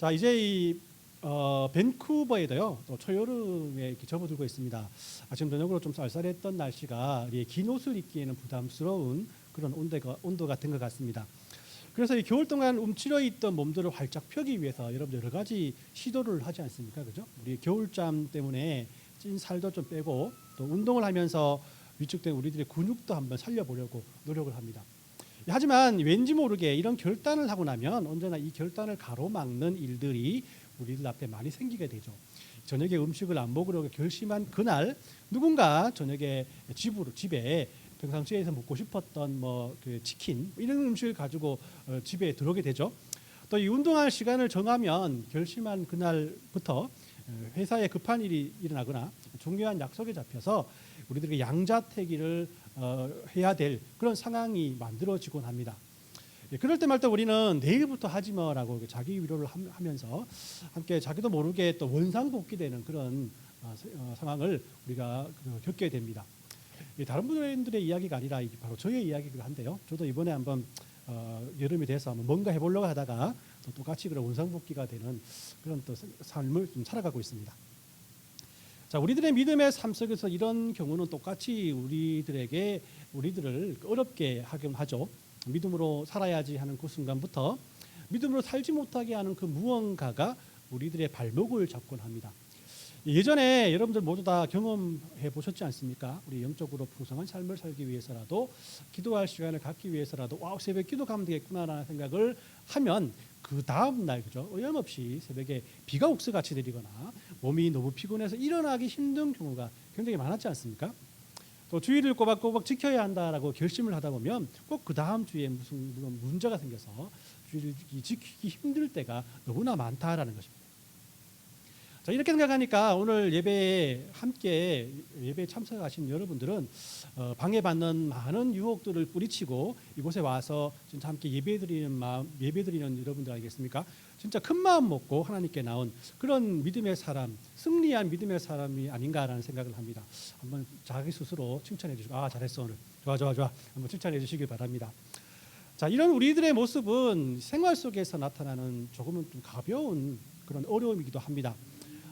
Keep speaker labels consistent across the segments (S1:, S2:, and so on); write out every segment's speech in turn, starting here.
S1: 자 이제 이 어, 밴쿠버에도요 또 초여름에 이렇게 접어들고 있습니다. 아침 저녁으로 좀 쌀쌀했던 날씨가 이긴 옷을 입기에는 부담스러운 그런 온도가 온도가 된것 같습니다. 그래서 이 겨울 동안 움츠려 있던 몸들을 활짝 펴기 위해서 여러분 여러 가지 시도를 하지 않습니까? 그죠? 우리 겨울잠 때문에 찐 살도 좀 빼고 또 운동을 하면서 위축된 우리들의 근육도 한번 살려보려고 노력을 합니다. 하지만 왠지 모르게 이런 결단을 하고 나면 언제나 이 결단을 가로막는 일들이 우리들 앞에 많이 생기게 되죠. 저녁에 음식을 안 먹으려고 결심한 그날 누군가 저녁에 집으로 집에 평상시에서 먹고 싶었던 뭐 그 치킨 이런 음식을 가지고 어, 집에 들어오게 되죠. 또 이 운동할 시간을 정하면 결심한 그날부터 어, 회사에 급한 일이 일어나거나 중요한 약속에 잡혀서 우리들에게 양자택일을 어, 해야 될 그런 상황이 만들어지곤 합니다. 예, 그럴 때말때 우리는 내일부터 하지 뭐라고 자기 위로를 함- 하면서 함께 자기도 모르게 또 원상복귀되는 그런 어, 세- 어, 상황을 우리가 그 겪게 됩니다. 이 다른 분들의 이야기가 아니라 바로 저의 이야기이기도 한데요. 저도 이번에 한번 어, 여름이 돼서 한번 뭔가 해보려고 하다가 또 똑같이 그런 원상복귀가 되는 그런 또 삶을 좀 살아가고 있습니다. 자, 우리들의 믿음의 삶 속에서 이런 경우는 똑같이 우리들에게 우리들을 어렵게 하긴 하죠. 믿음으로 살아야지 하는 그 순간부터 믿음으로 살지 못하게 하는 그 무언가가 우리들의 발목을 잡곤 합니다. 예전에 여러분들 모두 다 경험해 보셨지 않습니까? 우리 영적으로 풍성한 삶을 살기 위해서라도 기도할 시간을 갖기 위해서라도 와 새벽 기도 가면 되겠구나라는 생각을 하면 그 다음 날 그죠 어염없이 새벽에 비가 옥수같이 내리거나 몸이 너무 피곤해서 일어나기 힘든 경우가 굉장히 많았지 않습니까? 또 주의를 꼬박꼬박 지켜야 한다라고 결심을 하다 보면 꼭 그 다음 주에 무슨 문제가 생겨서 주의를 지키기 힘들 때가 너무나 많다라는 것입니다. 자 이렇게 생각하니까 오늘 예배에 함께 예배에 참석하신 여러분들은 어, 방해받는 많은 유혹들을 뿌리치고 이곳에 와서 진짜 함께 예배드리는 마음 예배드리는 여러분들 아니겠습니까? 진짜 큰 마음 먹고 하나님께 나온 그런 믿음의 사람 승리한 믿음의 사람이 아닌가라는 생각을 합니다. 한번 자기 스스로 칭찬해 주시고 아 잘했어 오늘 좋아 좋아 좋아 한번 칭찬해 주시길 바랍니다. 자 이런 우리들의 모습은 생활 속에서 나타나는 조금은 좀 가벼운 그런 어려움이기도 합니다.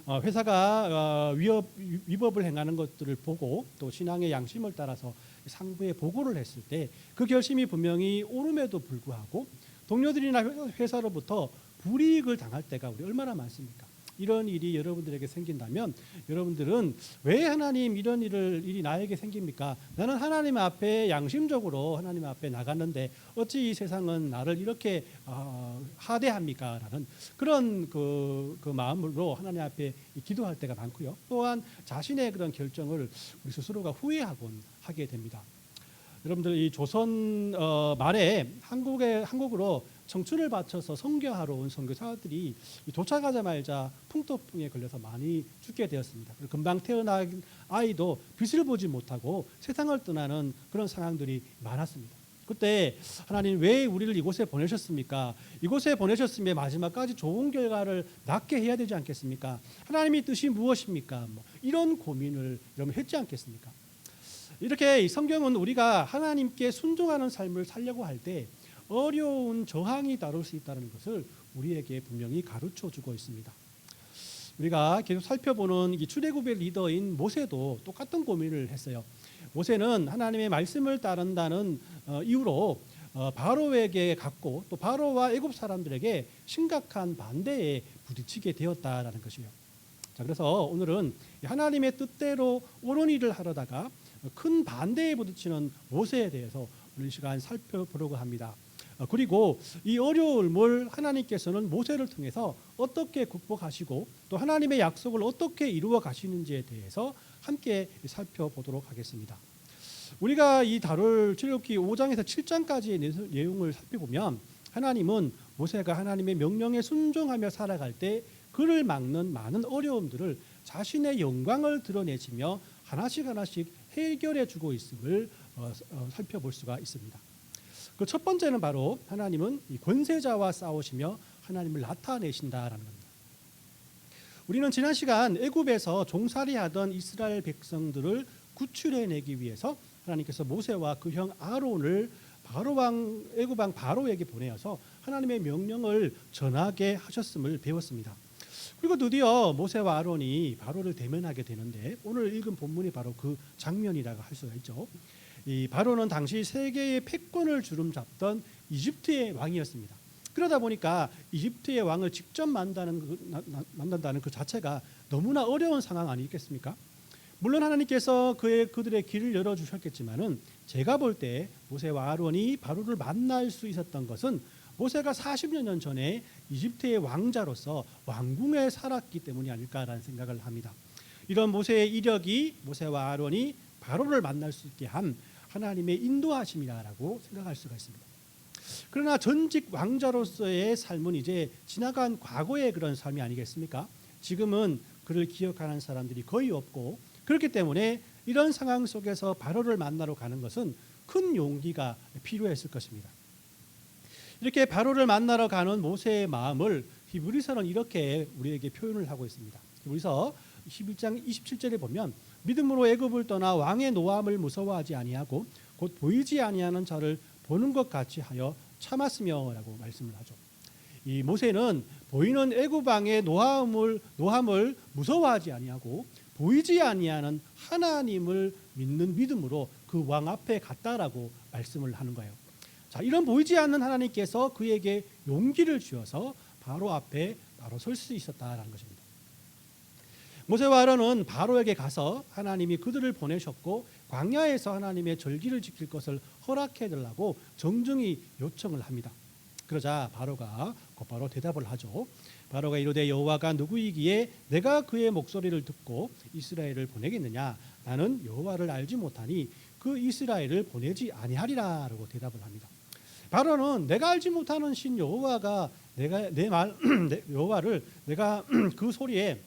S1: 어, 회사가 어, 위협, 위법을 행하는 것들을 보고 또 신앙의 양심을 따라서 상부에 보고를 했을 때 그 결심이 분명히 옳음에도 불구하고 동료들이나 회- 회사로부터 불이익을 당할 때가 우리 얼마나 많습니까? 이런 일이 여러분들에게 생긴다면 여러분들은 왜 하나님 이런 일을 일이 나에게 생깁니까? 나는 하나님 앞에 양심적으로 하나님 앞에 나갔는데 어찌 이 세상은 나를 이렇게 어, 하대합니까?라는 그런 그, 그 마음으로 하나님 앞에 기도할 때가 많고요. 또한 자신의 그런 결정을 우리 스스로가 후회하곤 하게 됩니다. 여러분들 이 조선 어, 말에 한국에 한국으로 청춘을 바쳐서 선교하러 온 선교사들이 이 도착하자마자 풍토풍에 걸려서 많이 죽게 되었습니다. 금방 태어난 아이도 빛을 보지 못하고 세상을 떠나는 그런 상황들이 많았습니다. 그때 하나님 왜 우리를 이곳에 보내셨습니까? 이곳에 보내셨으면 마지막까지 좋은 결과를 낳게 해야 되지 않겠습니까? 하나님의 뜻이 무엇입니까? 뭐 이런 고민을 여러분 했지 않겠습니까? 이렇게 이 성경은 우리가 하나님께 순종하는 삶을 살려고 할 때 어려운 저항이 따를 수 있다는 것을 우리에게 분명히 가르쳐 주고 있습니다. 우리가 계속 살펴보는 이 출애굽의 리더인 모세도 똑같은 고민을 했어요. 모세는 하나님의 말씀을 따른다는 어, 이유로 어, 바로에게 갔고 또 바로와 애굽 사람들에게 심각한 반대에 부딪히게 되었다라는 것이에요. 자, 그래서 오늘은 하나님의 뜻대로 옳은 일을 하려다가 큰 반대에 부딪히는 모세에 대해서 오늘 이 시간 살펴보려고 합니다. 어, 그리고 이 어려움을 하나님께서는 모세를 통해서 어떻게 극복하시고 또 하나님의 약속을 어떻게 이루어 가시는지에 대해서 함께 살펴보도록 하겠습니다. 우리가 이 다룰 출애굽기 5장에서 7장까지의 내용을 살펴보면 하나님은 모세가 하나님의 명령에 순종하며 살아갈 때 그를 막는 많은 어려움들을 자신의 영광을 드러내시며 하나씩 하나씩 해결해 주고 있음을 어, 어, 살펴볼 수가 있습니다. 그 첫 번째는 바로 하나님은 이 권세자와 싸우시며 하나님을 나타내신다라는 겁니다. 우리는 지난 시간 애굽에서 종살이하던 이스라엘 백성들을 구출해내기 위해서 하나님께서 모세와 그 형 아론을 바로 왕 애굽 왕 바로에게 보내어서 하나님의 명령을 전하게 하셨음을 배웠습니다. 그리고 드디어 모세와 아론이 바로를 대면하게 되는데 오늘 읽은 본문이 바로 그 장면이라고 할 수가 있죠. 이 바로는 당시 세계의 패권을 주름잡던 이집트의 왕이었습니다. 그러다 보니까 이집트의 왕을 직접 만나는 그, 만난다는 그 자체가 너무나 어려운 상황 아니겠습니까? 물론 하나님께서 그의 그들의 길을 열어 주셨겠지만은 제가 볼 때 모세와 아론이 바로를 만날 수 있었던 것은 모세가 40여 년 전에 이집트의 왕자로서 왕궁에 살았기 때문이 아닐까라는 생각을 합니다. 이런 모세의 이력이 모세와 아론이 바로를 만날 수 있게 한 하나님의 인도하심이라고 생각할 수가 있습니다. 그러나 전직 왕자로서의 삶은 이제 지나간 과거의 그런 삶이 아니겠습니까? 지금은 그를 기억하는 사람들이 거의 없고 그렇기 때문에 이런 상황 속에서 바로를 만나러 가는 것은 큰 용기가 필요했을 것입니다. 이렇게 바로를 만나러 가는 모세의 마음을 히브리서는 이렇게 우리에게 표현을 하고 있습니다. 히브리서 11장 27절에 보면 믿음으로 애굽을 떠나 왕의 노함을 무서워하지 아니하고 곧 보이지 아니하는 자를 보는 것 같이 하여 참았으며라고 말씀을 하죠. 이 모세는 보이는 애굽 왕의 노함을 노함을 무서워하지 아니하고 보이지 아니하는 하나님을 믿는 믿음으로 그 왕 앞에 갔다라고 말씀을 하는 거예요. 자, 이런 보이지 않는 하나님께서 그에게 용기를 주어서 바로 앞에 바로 설 수 있었다라는 것입니다. 모세와 아론은 바로에게 가서 하나님이 그들을 보내셨고 광야에서 하나님의 절기를 지킬 것을 허락해 달라고 정중히 요청을 합니다. 그러자 바로가 곧바로 대답을 하죠. 바로가 이르되 여호와가 누구이기에 내가 그의 목소리를 듣고 이스라엘을 보내겠느냐 나는 여호와를 알지 못하니 그 이스라엘을 보내지 아니하리라라고 대답을 합니다. 바로는 내가 알지 못하는 신 여호와가 내가 내말 여호와를 내가 그 소리에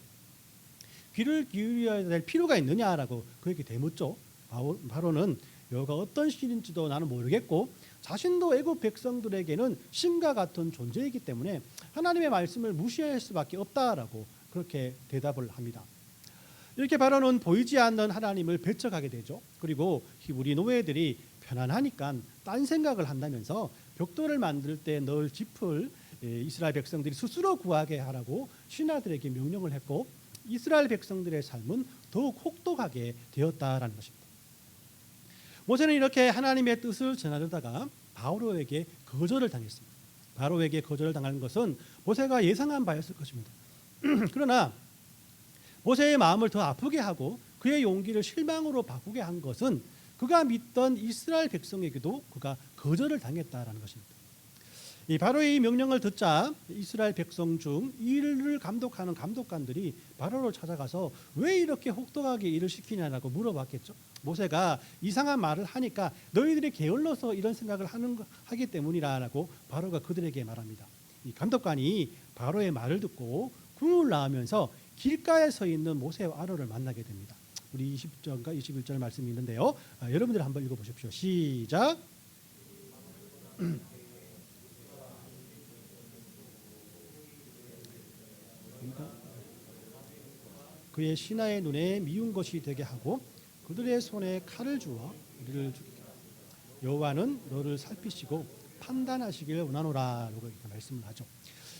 S1: 귀를 기울여야 될 필요가 있느냐라고 그에게 대묻죠. 바로- 바로는 여호가 어떤 신인지도 나는 모르겠고 자신도 애굽 백성들에게는 신과 같은 존재이기 때문에 하나님의 말씀을 무시할 수밖에 없다라고 그렇게 대답을 합니다. 이렇게 바로는 보이지 않는 하나님을 배척하게 되죠. 그리고 히브리 노예들이 편안하니까 딴 생각을 한다면서 벽돌을 만들 때 넣을 짚을 예, 이스라엘 백성들이 스스로 구하게 하라고 신하들에게 명령을 했고 이스라엘 백성들의 삶은 더욱 혹독하게 되었다라는 것입니다. 모세는 이렇게 하나님의 뜻을 전하려다가 바로에게 거절을 당했습니다. 바로에게 거절을 당한 것은 모세가 예상한 바였을 것입니다. 그러나 모세의 마음을 더 아프게 하고 그의 용기를 실망으로 바꾸게 한 것은 그가 믿던 이스라엘 백성에게도 그가 거절을 당했다라는 것입니다. 이 바로의 이 명령을 듣자 이스라엘 백성 중 일을 감독하는 감독관들이 바로를 찾아가서 왜 이렇게 혹독하게 일을 시키냐라고 물어봤겠죠. 모세가 이상한 말을 하니까 너희들이 게을러서 이런 생각을 하는 거- 하기 때문이라라고 바로가 그들에게 말합니다. 이 감독관이 바로의 말을 듣고 궁을 낳으면서 길가에 서 있는 모세와 아론을 만나게 됩니다. 우리 20절과 21절 말씀이 있는데요. 아, 여러분들 한번 읽어보십시오. 시작. 그의 신하의 눈에 미운 것이 되게 하고 그들의 손에 칼을 주어 우리를 죽이게. 여호와는 너를 살피시고 판단하시길 원하노라라고 이렇게 말씀을 하죠.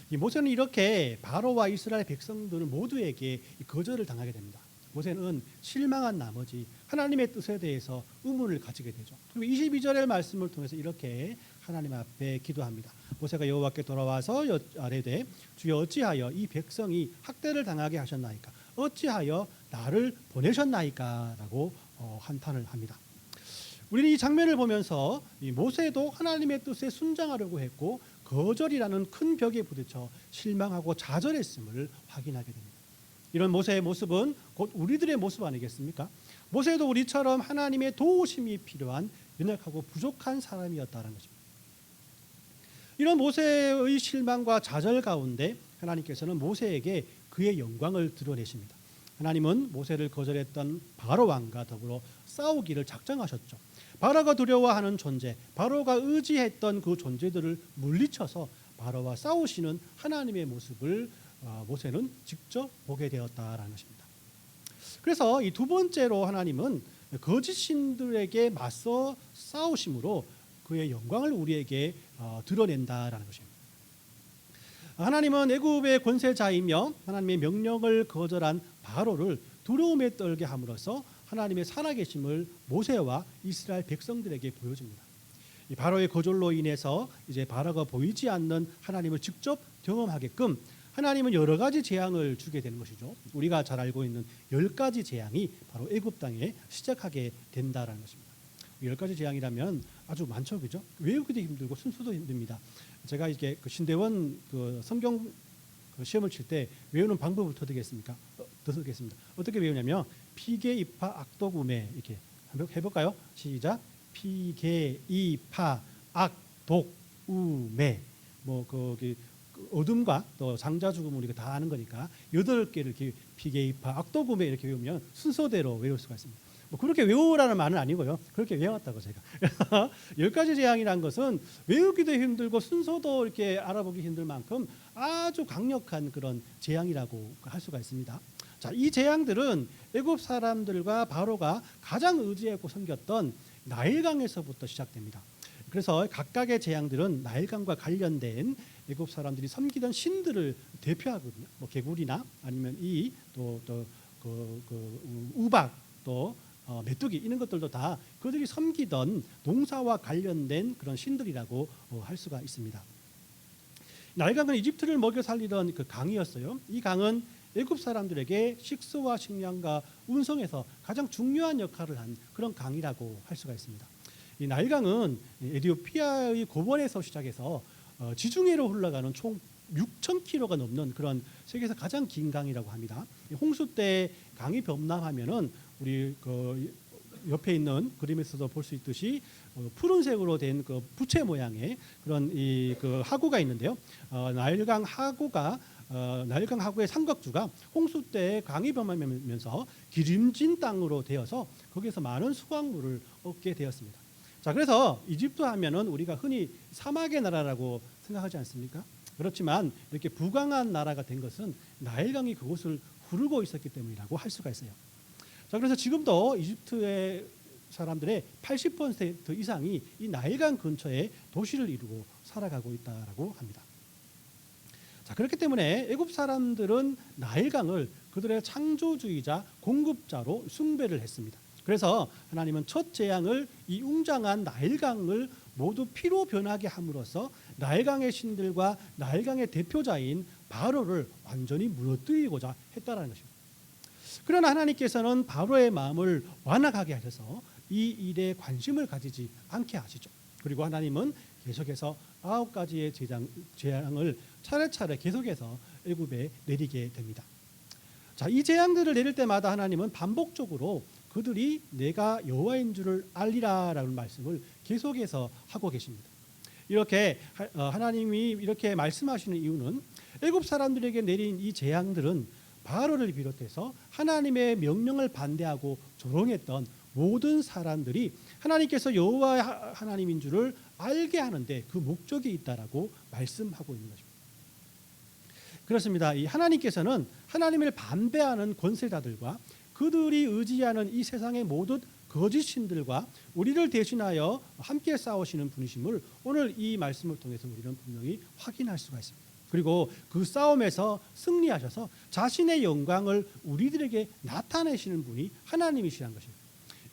S1: 이 모세는 이렇게 바로와 이스라엘 백성들 모두에게 이 거절을 당하게 됩니다. 모세는 실망한 나머지 하나님의 뜻에 대해서 의문을 가지게 되죠. 그리고 22절의 말씀을 통해서 이렇게 하나님 앞에 기도합니다. 모세가 여호와께 돌아와서 여- 아뢰되 주여 어찌하여 이 백성이 학대를 당하게 하셨나이까 어찌하여 나를 보내셨나이까라고 어, 한탄을 합니다. 우리는 이 장면을 보면서 이 모세도 하나님의 뜻에 순장하려고 했고 거절이라는 큰 벽에 부딪혀 실망하고 좌절했음을 확인하게 됩니다. 이런 모세의 모습은 곧 우리들의 모습 아니겠습니까? 모세도 우리처럼 하나님의 도우심이 필요한 연약하고 부족한 사람이었다는 것입니다. 이런 모세의 실망과 좌절 가운데 하나님께서는 모세에게 그의 영광을 드러내십니다. 하나님은 모세를 거절했던 바로 왕과 더불어 싸우기를 작정하셨죠. 바로가 두려워하는 존재, 바로가 의지했던 그 존재들을 물리쳐서 바로와 싸우시는 하나님의 모습을 어, 모세는 직접 보게 되었다라는 것입니다. 그래서 이 두 번째로 하나님은 거짓 신들에게 맞서 싸우심으로 그의 영광을 우리에게 어, 드러낸다라는 것입니다. 하나님은 애굽의 권세자이며 하나님의 명령을 거절한 바로를 두려움에 떨게 함으로써 하나님의 살아계심을 모세와 이스라엘 백성들에게 보여줍니다. 이 바로의 거절로 인해서 이제 바로가 보이지 않는 하나님을 직접 경험하게끔 하나님은 여러 가지 재앙을 주게 되는 것이죠. 우리가 잘 알고 있는 열 가지 재앙이 바로 애굽 땅에 시작하게 된다라는 것입니다. 열 가지 재앙이라면 아주 많죠, 그죠? 외우기도 힘들고 순수도 힘듭니다. 제가 이게 그 신대원 그 성경 그 시험을 칠 때 외우는 방법을 터득했습니까? 어, 터득했습니다. 어떻게 외우냐면 피계 이파 악독음에 이렇게 한번 해볼까요? 시작. 피계 이파 악독 우매 뭐 거기 그 어둠과 또 장자 죽음을 우리가 다 아는 거니까 여덟 개를 이렇게 피계 이파 악독음에 이렇게 외우면 순서대로 외울 수가 있습니다. 뭐 그렇게 외우라는 말은 아니고요. 그렇게 외웠다고 제가. 열 가지 재앙이란 것은 외우기도 힘들고 순서도 이렇게 알아보기 힘들 만큼 아주 강력한 그런 재앙이라고 할 수가 있습니다. 자, 이 재앙들은 애굽 사람들과 바로가 가장 의지하고 섬겼던 나일강에서부터 시작됩니다. 그래서 각각의 재앙들은 나일강과 관련된 애굽 사람들이 섬기던 신들을 대표하거든요. 뭐 개구리나 아니면 이 또또그 그 우박 또 어, 메뚜기 이런 것들도 다 그들이 섬기던 농사와 관련된 그런 신들이라고 어, 할 수가 있습니다. 나일강은 이집트를 먹여 살리던 그 강이었어요. 이 강은 애굽 사람들에게 식수와 식량과 운송에서 가장 중요한 역할을 한 그런 강이라고 할 수가 있습니다. 이 나일강은 에티오피아의 고원에서 시작해서 어, 지중해로 흘러가는 총 6천 킬로가 넘는 그런 세계에서 가장 긴 강이라고 합니다. 홍수 때 강이 범람하면은 우리 그 옆에 있는 그림에서도 볼 수 있듯이 어, 푸른색으로 된 그 부채 모양의 그런 이 그 하구가 있는데요. 어, 나일강 하구가 어, 나일강 하구의 삼각주가 홍수 때 강이 범하면서 기름진 땅으로 되어서 거기서 많은 수확물을 얻게 되었습니다. 자, 그래서 이집트 하면은 우리가 흔히 사막의 나라라고 생각하지 않습니까? 그렇지만 이렇게 부강한 나라가 된 것은 나일강이 그곳을 흐르고 있었기 때문이라고 할 수가 있어요. 자, 그래서 지금도 이집트의 사람들의 80% 이상이 이 나일강 근처에 도시를 이루고 살아가고 있다라고 합니다. 자, 그렇기 때문에 애굽 사람들은 나일강을 그들의 창조주의자 공급자로 숭배를 했습니다. 그래서 하나님은 첫 재앙을 이 웅장한 나일강을 모두 피로 변하게 함으로써 나일강의 신들과 나일강의 대표자인 바로를 완전히 무너뜨리고자 했다라는 것입니다. 그러나 하나님께서는 바로의 마음을 완악하게 하셔서 이 일에 관심을 가지지 않게 하시죠. 그리고 하나님은 계속해서 아홉 가지의 재앙, 재앙을 차례차례 계속해서 애굽에 내리게 됩니다. 자, 이 재앙들을 내릴 때마다 하나님은 반복적으로 그들이 내가 여호와인 줄을 알리라라는 말씀을 계속해서 하고 계십니다. 이렇게 어, 하나님이 이렇게 말씀하시는 이유는 애굽 사람들에게 내린 이 재앙들은 바로를 비롯해서 하나님의 명령을 반대하고 조롱했던 모든 사람들이 하나님께서 여호와 하나님인 줄을 알게 하는데 그 목적이 있다라고 말씀하고 있는 것입니다. 그렇습니다. 이 하나님께서는 하나님을 반대하는 권세자들과 그들이 의지하는 이 세상의 모든 거짓 신들과 우리를 대신하여 함께 싸우시는 분이심을 오늘 이 말씀을 통해서 우리는 분명히 확인할 수가 있습니다. 그리고 그 싸움에서 승리하셔서 자신의 영광을 우리들에게 나타내시는 분이 하나님이시라는 것입니다.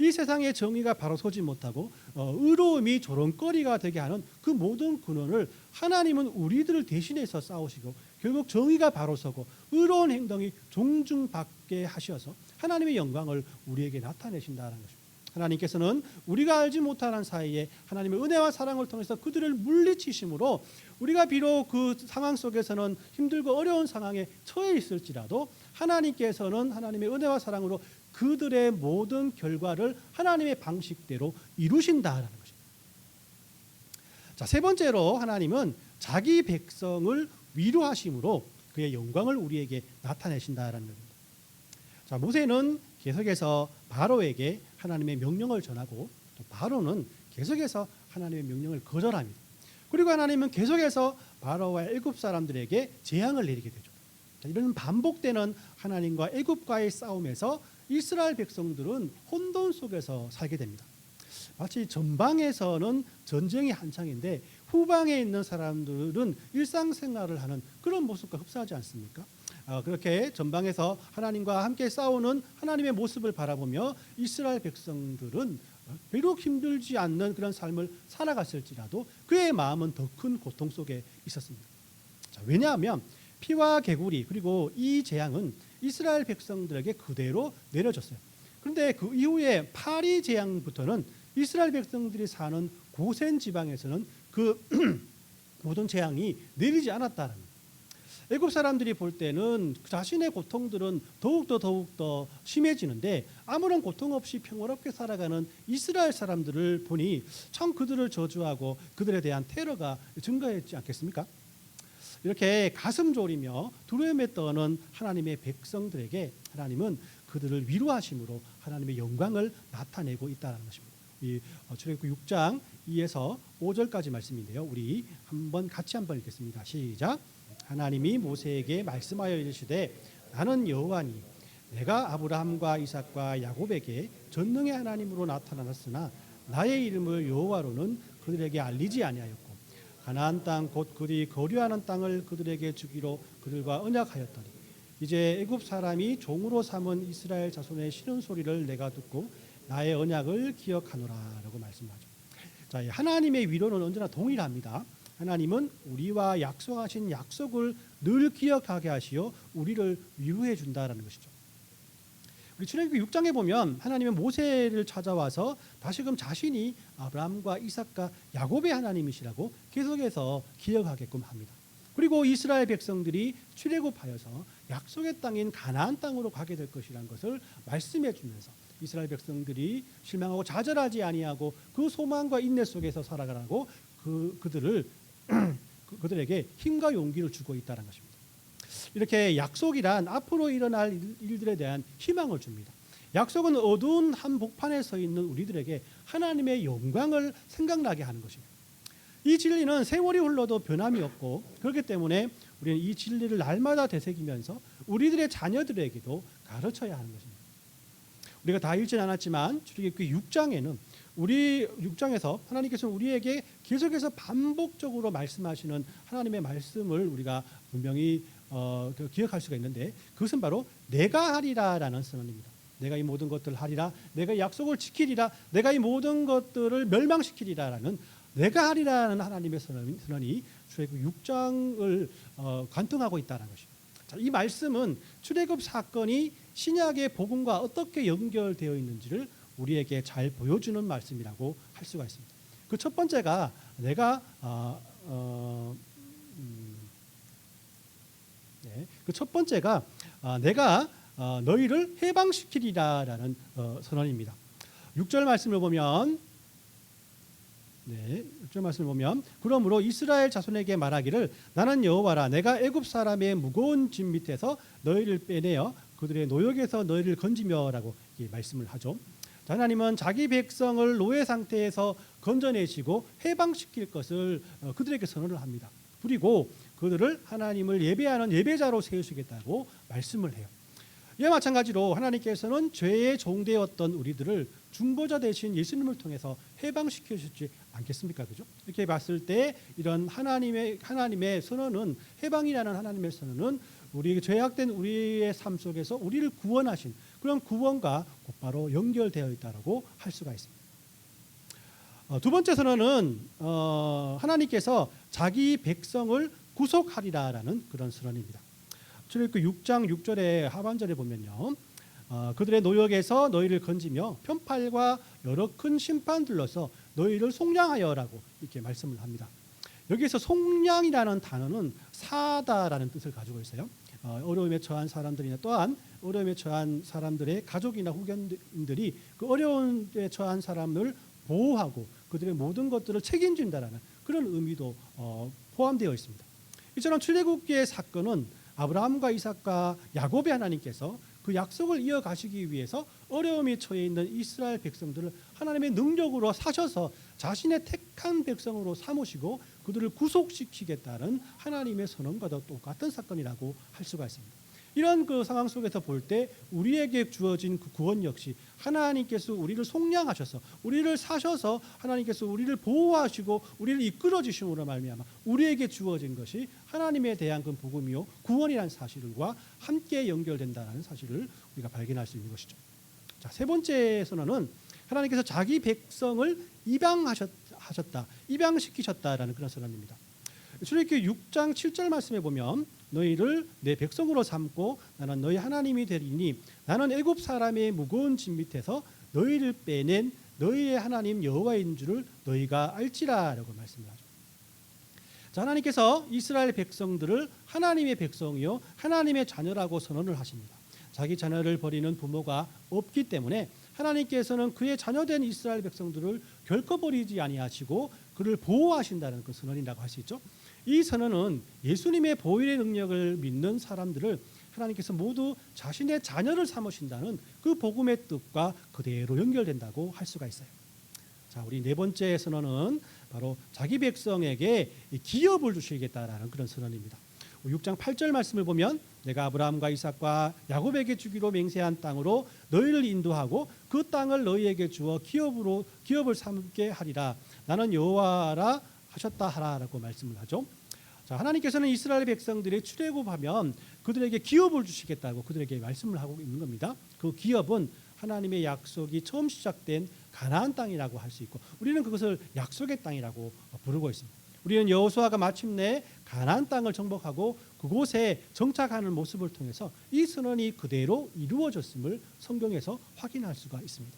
S1: 이 세상의 정의가 바로 서지 못하고 어, 의로움이 조롱거리가 되게 하는 그 모든 근원을 하나님은 우리들을 대신해서 싸우시고 결국 정의가 바로 서고 의로운 행동이 존중받게 하셔서 하나님의 영광을 우리에게 나타내신다는 것입니다. 하나님께서는 우리가 알지 못하는 사이에 하나님의 은혜와 사랑을 통해서 그들을 물리치심으로 우리가 비록 그 상황 속에서는 힘들고 어려운 상황에 처해 있을지라도 하나님께서는 하나님의 은혜와 사랑으로 그들의 모든 결과를 하나님의 방식대로 이루신다라는 것입니다. 자, 세 번째로 하나님은 자기 백성을 위로하심으로 그의 영광을 우리에게 나타내신다라는 겁니다. 자, 모세는 계속해서 바로에게 하나님의 명령을 전하고 또 바로는 계속해서 하나님의 명령을 거절합니다. 그리고 하나님은 계속해서 바로와 애굽 사람들에게 재앙을 내리게 되죠. 자, 이런 반복되는 하나님과 애굽과의 싸움에서 이스라엘 백성들은 혼돈 속에서 살게 됩니다. 마치 전방에서는 전쟁이 한창인데 후방에 있는 사람들은 일상생활을 하는 그런 모습과 흡사하지 않습니까? 어, 그렇게 전방에서 하나님과 함께 싸우는 하나님의 모습을 바라보며 이스라엘 백성들은 비록 힘들지 않는 그런 삶을 살아갔을지라도 그의 마음은 더 큰 고통 속에 있었습니다. 자, 왜냐하면 피와 개구리 그리고 이 재앙은 이스라엘 백성들에게 그대로 내려졌어요. 그런데 그 이후에 파리 재앙부터는 이스라엘 백성들이 사는 고센 지방에서는 그 모든 재앙이 내리지 않았다는. 애굽 사람들이 볼 때는 그 자신의 고통들은 더욱더 더욱더 심해지는데 아무런 고통 없이 평화롭게 살아가는 이스라엘 사람들을 보니 참 그들을 저주하고 그들에 대한 테러가 증가했지 않겠습니까? 이렇게 가슴 졸이며 두려움에 떠는 하나님의 백성들에게 하나님은 그들을 위로하심으로 하나님의 영광을 나타내고 있다는 것입니다. 이 어, 출애굽 6장 2에서 5절까지 말씀인데요. 우리 한번 같이 한번 읽겠습니다. 시작. 하나님이 모세에게 말씀하여 이르시되 나는 여호와니 내가 아브라함과 이삭과 야곱에게 전능의 하나님으로 나타나셨으나 나의 이름을 여호와로는 그들에게 알리지 아니하였고 가나안 땅 곧 그들이 거류하는 땅을 그들에게 주기로 그들과 언약하였더니 이제 애굽 사람이 종으로 삼은 이스라엘 자손의 신음 소리를 내가 듣고 나의 언약을 기억하노라라고 말씀하죠. 자, 이 하나님의 위로는 언제나 동일합니다. 하나님은 우리와 약속하신 약속을 늘 기억하게 하시어 우리를 위로해 준다라는 것이죠. 우리 출애굽기 6장에 보면 하나님은 모세를 찾아와서 다시금 자신이 아브라함과 이삭과 야곱의 하나님이시라고 계속해서 기억하게끔 합니다. 그리고 이스라엘 백성들이 출애굽하여서 약속의 땅인 가나안 땅으로 가게 될 것이라는 것을 말씀해 주면서 이스라엘 백성들이 실망하고 좌절하지 아니하고 그 소망과 인내 속에서 살아가라고 그 그들을 그- 그들에게 힘과 용기를 주고 있다는 것입니다. 이렇게 약속이란 앞으로 일어날 일- 일들에 대한 희망을 줍니다. 약속은 어두운 한복판에 서 있는 우리들에게 하나님의 영광을 생각나게 하는 것입니다. 이 진리는 세월이 흘러도 변함이 없고 그렇기 때문에 우리는 이 진리를 날마다 되새기면서 우리들의 자녀들에게도 가르쳐야 하는 것입니다. 우리가 다 읽진 않았지만 출애굽기 6장에는 우리 6장에서 하나님께서 우리에게 계속해서 반복적으로 말씀하시는 하나님의 말씀을 우리가 분명히 어, 그 기억할 수가 있는데 그것은 바로 내가 하리라라는 선언입니다. 내가 이 모든 것들을 하리라, 내가 이 약속을 지키리라, 내가 이 모든 것들을 멸망시키리라라는 내가 하리라는 하나님의 선언이, 출애굽 6장을 어, 관통하고 있다는 것입니다. 자, 이 말씀은 출애굽 사건이 신약의 복음과 어떻게 연결되어 있는지를 우리에게 잘 보여주는 말씀이라고 할 수가 있습니다. 그 첫 번째가 내가 어, 어, 음, 네, 그첫 번째가 어, 내가 어, 너희를 해방시키리라라는 어, 선언입니다. 6절 말씀을 보면 네, 6절 말씀을 보면 그러므로 이스라엘 자손에게 말하기를 나는 여호와라 내가 애굽 사람의 무거운 짐 밑에서 너희를 빼내어 그들의 노역에서 너희를 건지며라고 말씀을 하죠. 자, 하나님은 자기 백성을 노예 상태에서 건져내시고 해방시킬 것을 어, 그들에게 선언을 합니다. 그리고 그들을 하나님을 예배하는 예배자로 세우시겠다고 말씀을 해요. 이와 마찬가지로 하나님께서는 죄의 종되었던 우리들을 중보자 대신 예수님을 통해서 해방시켜 주지 않겠습니까? 그죠? 이렇게 봤을 때 이런 하나님의 하나님의 선언은 해방이라는 하나님의 선언은 우리 죄악된 우리의 삶 속에서 우리를 구원하신 그런 구원과 곧바로 연결되어 있다라고 할 수가 있습니다. 어, 두 번째 선언은 어, 하나님께서 자기 백성을 구속하리라라는 그런 선언입니다. 출애굽 6장 6절의 하반절에 보면요. 어, 그들의 노역에서 너희를 건지며 편팔과 여러 큰 심판들로서 너희를 속량하여라고 이렇게 말씀을 합니다. 여기서 속량이라는 단어는 사다라는 뜻을 가지고 있어요. 어, 어려움에 처한 사람들이나 또한 어려움에 처한 사람들의 가족이나 후견들이 그 어려움에 처한 사람을 보호하고 그들의 모든 것들을 책임진다라는 그런 의미도 어, 포함되어 있습니다. 이처럼 출애굽기의 사건은 아브라함과 이삭과 야곱의 하나님께서 그 약속을 이어가시기 위해서 어려움이 처해 있는 이스라엘 백성들을 하나님의 능력으로 사셔서 자신의 택한 백성으로 삼으시고 그들을 구속시키겠다는 하나님의 선언과도 똑같은 사건이라고 할 수가 있습니다. 이런 그 상황 속에서 볼 때 우리에게 주어진 그 구원 역시 하나님께서 우리를 속량하셔서 우리를 사셔서 하나님께서 우리를 보호하시고 우리를 이끌어 주심으로 말미암아 우리에게 주어진 것이 하나님에 대한 그 복음이요 구원이라는 사실과 함께 연결된다는 사실을 우리가 발견할 수 있는 것이죠. 자, 세 번째 선언은 하나님께서 자기 백성을 입양하셨다. 입양시키셨다라는 그런 선언입니다. 출애굽기 6장 7절 말씀에 보면 너희를 내 백성으로 삼고 나는 너희 하나님이 되리니 나는 애굽 사람의 무거운 짐 밑에서 너희를 빼낸 너희의 하나님 여호와인 줄을 너희가 알지라라고 말씀하죠. 자, 하나님께서 이스라엘 백성들을 하나님의 백성이요 하나님의 자녀라고 선언을 하십니다. 자기 자녀를 버리는 부모가 없기 때문에 하나님께서는 그의 자녀된 이스라엘 백성들을 결코 버리지 아니하시고 그를 보호하신다는 그 선언이라고 할 수 있죠. 이 선언은 예수님의 보혈의 능력을 믿는 사람들을 하나님께서 모두 자신의 자녀를 삼으신다는 그 복음의 뜻과 그대로 연결된다고 할 수가 있어요. 자, 우리 네 번째 선언은 바로 자기 백성에게 이 기업을 주시겠다라는 그런 선언입니다. 6장 8절 말씀을 보면 내가 아브라함과 이삭과 야곱에게 주기로 맹세한 땅으로 너희를 인도하고 그 땅을 너희에게 주어 기업으로 기업을 삼게 하리라. 나는 여호와라 하셨다 하라라고 말씀을 하죠. 자, 하나님께서는 이스라엘 백성들이 출애굽하면 그들에게 기업을 주시겠다고 그들에게 말씀을 하고 있는 겁니다. 그 기업은 하나님의 약속이 처음 시작된 가나안 땅이라고 할 수 있고 우리는 그것을 약속의 땅이라고 부르고 있습니다. 우리는 여호수아가 마침내 가나안 땅을 정복하고 그곳에 정착하는 모습을 통해서 이 선언이 그대로 이루어졌음을 성경에서 확인할 수가 있습니다.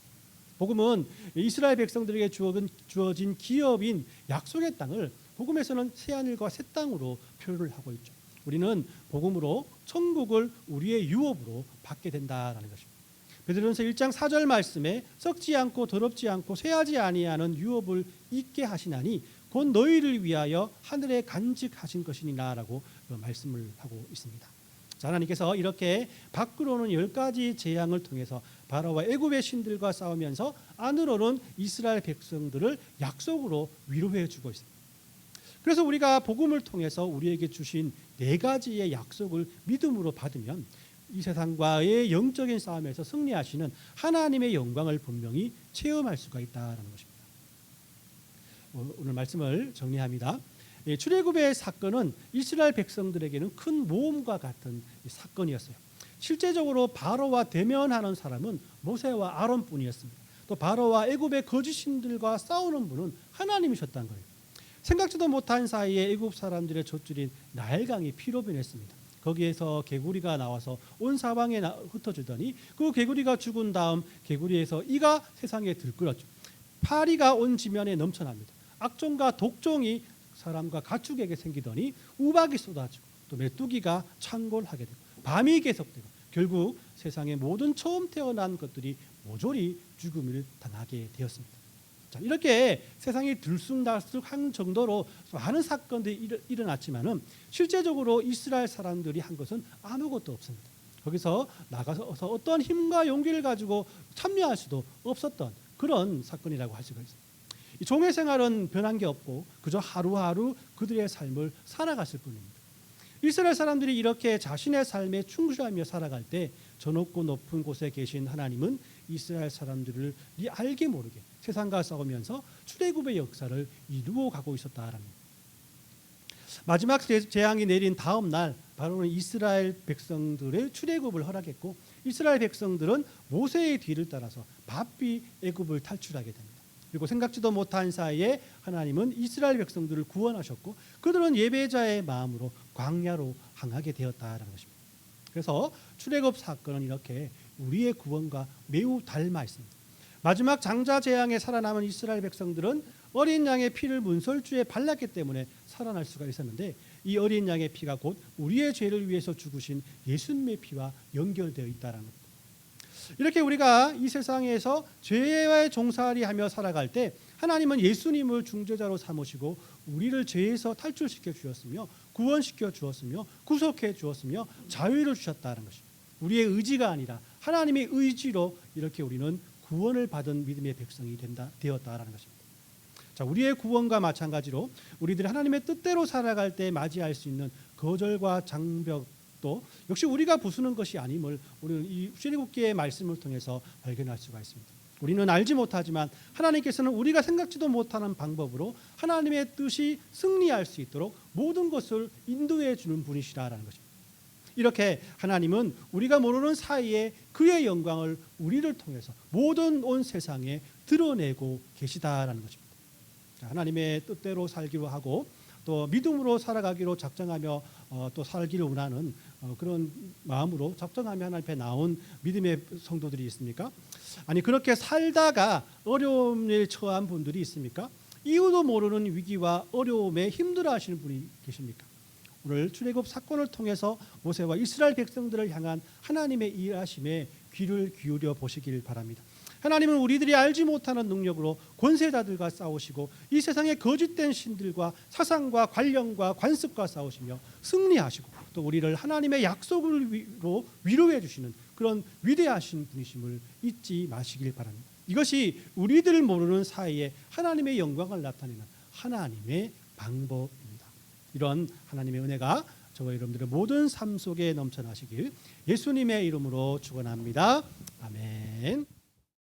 S1: 복음은 이스라엘 백성들에게 주어진, 기업인 약속의 땅을 복음에서는 새 하늘과 새 땅으로 표현을 하고 있죠. 우리는 복음으로 천국을 우리의 유업으로 받게 된다라는 것입니다. 베드로전서 1장 4절 말씀에 썩지 않고 더럽지 않고 쇠하지 아니하는 유업을 있게 하시나니 곧 너희를 위하여 하늘에 간직하신 것이니라라고 말씀을 하고 있습니다. 자, 하나님께서 이렇게 밖으로는 열 가지 재앙을 통해서 바로와 애굽의 신들과 싸우면서 안으로는 이스라엘 백성들을 약속으로 위로해 주고 있습니다. 그래서 우리가 복음을 통해서 우리에게 주신 네 가지의 약속을 믿음으로 받으면 이 세상과의 영적인 싸움에서 승리하시는 하나님의 영광을 분명히 체험할 수가 있다라는 것입니다. 어, 오늘 말씀을 정리합니다. 예, 출애굽의 사건은 이스라엘 백성들에게는 큰 모험과 같은 사건이었어요. 실제적으로 바로와 대면하는 사람은 모세와 아론뿐이었습니다. 또 바로와 애굽의 거짓 신들과 싸우는 분은 하나님이셨다는 거예요. 생각지도 못한 사이에 애굽 사람들의 젖줄인 나일강이 피로 변했습니다. 거기에서 개구리가 나와서 온 사방에 흩어지더니 그 개구리가 죽은 다음 개구리에서 이가 세상에 들끓었죠. 파리가 온 지면에 넘쳐납니다. 악종과 독종이 사람과 가축에게 생기더니 우박이 쏟아지고 또 메뚜기가 창궐하게 되고 밤이 계속되고 결국 세상의 모든 처음 태어난 것들이 모조리 죽음을 당하게 되었습니다. 자, 이렇게 세상이 들쑥날쑥 한 정도로 많은 사건들이 일 어났지만은 실제적으로 이스라엘 사람들이 한 것은 아무것도 없습니다. 거기서 나가서 어떤 힘과 용기를 가지고 참여할 수도 없었던 그런 사건이라고 할 수가 있습니다. 이 종의 생활은 변한 게 없고 그저 하루하루 그들의 삶을 살아갔을 뿐입니다. 이스라엘 사람들이 이렇게 자신의 삶에 충실하며 살아갈 때 저 높고 높은 곳에 계신 하나님은 이스라엘 사람들을 알게 모르게 세상과 싸우면서 출애굽의 역사를 이루어 가고 있었다랍니다. 마지막 재앙이 내린 다음 날 바로는 이스라엘 백성들의 출애굽을 허락했고 이스라엘 백성들은 모세의 뒤를 따라서 바삐 애굽을 탈출하게 됩니다. 그리고 생각지도 못한 사이에 하나님은 이스라엘 백성들을 구원하셨고 그들은 예배자의 마음으로 광야로 항하게 되었다라는 것입니다. 그래서 출애굽 사건은 이렇게 우리의 구원과 매우 닮아 있습니다. 마지막 장자 재앙에 살아남은 이스라엘 백성들은 어린 양의 피를 문설주에 발랐기 때문에 살아날 수가 있었는데 이 어린 양의 피가 곧 우리의 죄를 위해서 죽으신 예수님의 피와 연결되어 있다라는 것. 이렇게 우리가 이 세상에서 죄와의 종살이하며 살아갈 때 하나님은 예수님을 중재자로 삼으시고 우리를 죄에서 탈출시켜 주었으며 구원시켜 주었으며 구속해 주었으며 자유를 주셨다는 것입니다. 우리의 의지가 아니라 하나님의 의지로 이렇게 우리는 구원을 받은 믿음의 백성이 된다 되었다라는 것입니다. 자, 우리의 구원과 마찬가지로 우리들이 하나님의 뜻대로 살아갈 때 맞이할 수 있는 거절과 장벽 또 역시 우리가 부수는 것이 아님을 우리는 이 출애굽기의 말씀을 통해서 발견할 수가 있습니다. 우리는 알지 못하지만 하나님께서는 우리가 생각지도 못하는 방법으로 하나님의 뜻이 승리할 수 있도록 모든 것을 인도해 주는 분이시라라는 것입니다. 이렇게 하나님은 우리가 모르는 사이에 그의 영광을 우리를 통해서 모든 온 세상에 드러내고 계시다라는 것입니다. 자, 하나님의 뜻대로 살기로 하고 또 믿음으로 살아가기로 작정하며 어, 또 살기를 원하는 어, 그런 마음으로 작정하며 하나님 앞에 나온 믿음의 성도들이 있습니까? 아니 그렇게 살다가 어려움에 처한 분들이 있습니까? 이유도 모르는 위기와 어려움에 힘들어하시는 분이 계십니까? 오늘 출애굽 사건을 통해서 모세와 이스라엘 백성들을 향한 하나님의 일하심에 귀를 기울여 보시길 바랍니다. 하나님은 우리들이 알지 못하는 능력으로 권세자들과 싸우시고 이 세상의 거짓된 신들과 사상과 관령과 관습과 싸우시며 승리하시고 또 우리를 하나님의 약속을 위로 위로해 주시는 그런 위대하신 분이심을 잊지 마시길 바랍니다. 이것이 우리들 모르는 사이에 하나님의 영광을 나타내는 하나님의 방법입니다. 이런 하나님의 은혜가 저와 여러분들의 모든 삶 속에 넘쳐나시길 예수님의 이름으로 축원합니다. 아멘.